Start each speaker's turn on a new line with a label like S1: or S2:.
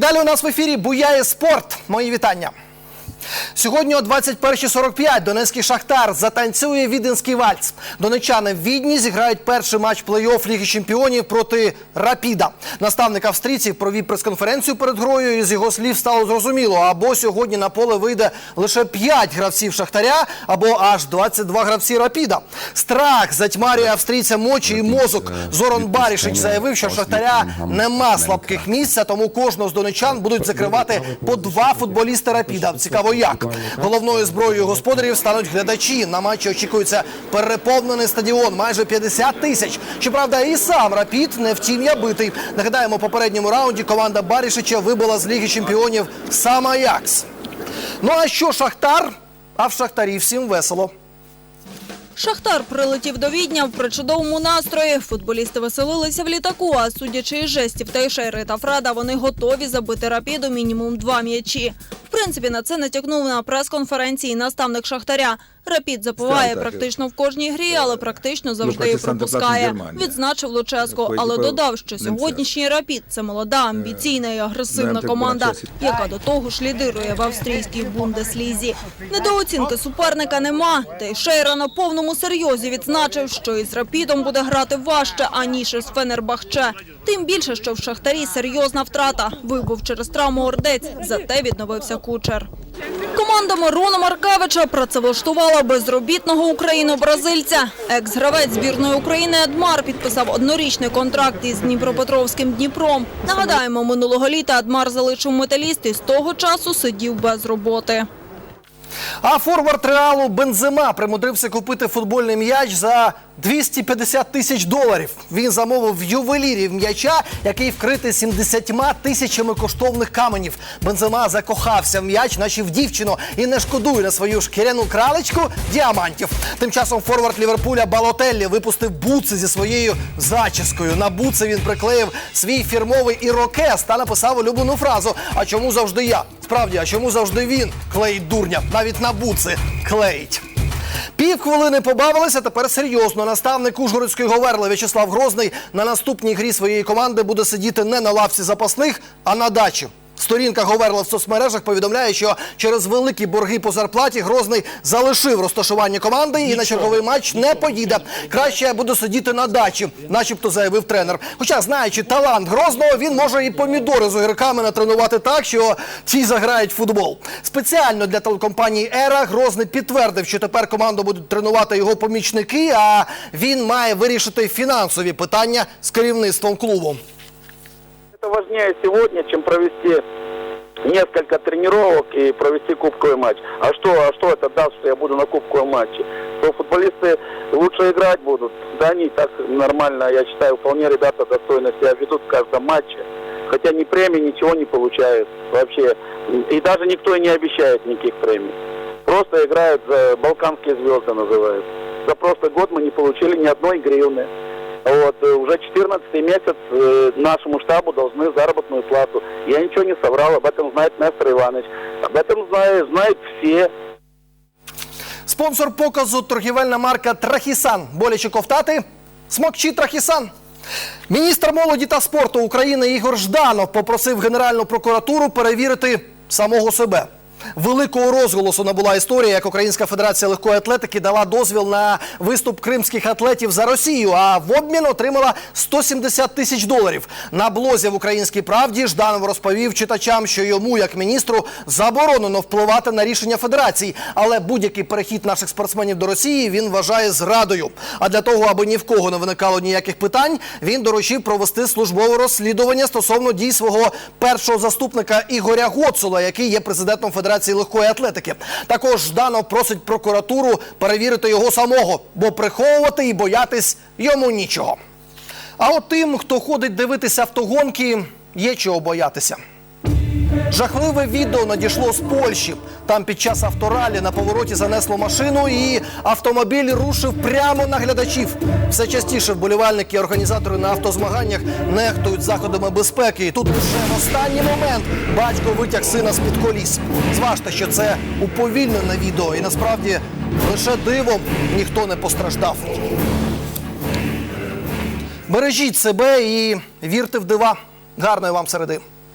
S1: Далі у нас в ефірі Буяє спорт. Мої вітання. Сьогодні о 21.45 Донецький Шахтар затанцює віденський вальс. Донечани в Відні зіграють перший матч плей-офф Ліги Чемпіонів проти Рапіда. Наставник австрійців провів прес-конференцію перед грою. І з його слів стало зрозуміло, або сьогодні на поле вийде лише 5 гравців Шахтаря, або аж 22 гравці Рапіда. Страх затьмарює австрійцям очі і мозок. Зорон Барішич заявив, що Шахтаря нема слабких місць, тому кожного з донечан будуть закривати по два футболісти Рапіда. Цікаво, як головною зброєю господарів стануть глядачі. На матчі очікується переповнений стадіон, майже 50 тисяч. Щоправда, і сам Рапід не втім битий. Нагадаємо, попередньому раунді команда Барішича вибила з Ліги Чемпіонів сам Аякс. Ну а що Шахтар? А в Шахтарі всім весело.
S2: Шахтар прилетів до Відня в причудовому настрої. Футболісти веселилися в літаку, а судячи із жестів Тейшери та Фрада, вони готові забити рапіду мінімум два м'ячі. В принципі, на це натякнув на прес-конференції наставник Шахтаря. Рапід забуває практично в кожній грі, але практично завжди
S3: проти
S2: пропускає. Відзначив Луческо, але додав, що сьогоднішній рапід це молода, амбіційна і агресивна команда, яка до того ж лідирує в австрійській бундеслізі. Недооцінки суперника нема. Тейшейра на повному серйозі відзначив, що із рапідом буде грати важче аніж із Фенербахче. Тим більше, що в шахтарі серйозна втрата. Вибув через травму ордець, зате відновився кучер. Команда Мирона Маркевича працевлаштувала безробітного україно-бразильця. Екс-гравець збірної України Адмар підписав однорічний контракт із Дніпропетровським Дніпром. Нагадаємо, минулого літа Адмар залишив металіст і з того часу сидів без роботи.
S1: А форвард реалу Бензема примудрився купити футбольний м'яч за 250 тисяч доларів. Він замовив в ювелірів м'яча, який вкритий 70 тисячами коштовних каменів. Бензема закохався в м'яч, наче в дівчину, і не шкодує на свою шкіряну кралечку діамантів. Тим часом форвард Ліверпуля Балотеллі випустив буци зі своєю зачіскою. На буци він приклеїв свій фірмовий ірокез та написав улюблену фразу: А чому завжди я? Справді, а чому завжди він клеїть дурня? Навіть на буци клеїть. Пів хвилини побавилися. Тепер серйозно. Наставник Ужгородської говерли В'ячеслав Грозний на наступній грі своєї команди буде сидіти не на лавці запасних, а на дачі. Сторінка Говерла в соцмережах повідомляє, що через великі борги по зарплаті Грозний залишив розташування команди і на черговий матч не поїде. Краще я буду сидіти на дачі, начебто заявив тренер. Хоча, знаючи талант Грозного, він може і помідори з огірками натренувати так, що ті заграють в футбол. Спеціально для телекомпанії Ера Грозний підтвердив, що тепер команду будуть тренувати його помічники, а він має вирішити фінансові питання з керівництвом клубу.
S4: Это важнее сегодня, чем провести несколько тренировок и провести кубковый матч. А что, а что это даст, что я буду на кубковом матче? То футболисты лучше играть будут. Да, они так нормально, я считаю, вполне ребята достойно себя ведут в каждом матче. Хотя ни премий, ничего не получают вообще. И даже никто и не обещает никаких премий. Просто играют за балканские звезды называют. За прошлый год мы не получили ни одной гривны. Вот, э, уже 14 месяц э, нашему штабу должны заработную плату. Я ничего не соврал, об этом знает Нестор Иванович. Об этом знают, знают все.
S1: Спонсор показу торгівельна марка Трахісан. Боляче ковтати? Смокчі Трахісан. Міністр молоді та спорту України Ігор Жданов попросив Генеральну прокуратуру перевірити самого себе. Великого розголосу набула історія, як Українська федерація легкої атлетики дала дозвіл на виступ кримських атлетів за Росію, а в обмін отримала 170 тисяч доларів. На блозі в Українській правді Жданов розповів читачам, що йому, як міністру, заборонено впливати на рішення федерації, але будь-який перехід наших спортсменів до Росії він вважає зрадою. А для того, аби ні в кого не виникало ніяких питань, він доручив провести службове розслідування стосовно дій свого першого заступника Ігоря Гоцула, який є президентом Федерації легкої атлетики. Також Жданов просить прокуратуру перевірити його самого, бо приховувати і боятись йому нічого. А от тим, хто ходить дивитися автогонки, є чого боятися. Жахливе відео надійшло з Польщі. Там під час авторалі на повороті занесло машину, і автомобіль рушив прямо на глядачів. Все частіше вболівальники і організатори на автозмаганнях нехтують заходами безпеки. І тут вже в останній момент батько витяг сина з-під коліс. Зважте, що це уповільнене відео, і насправді лише дивом ніхто не постраждав. Бережіть себе і вірте в дива. Гарної вам середи.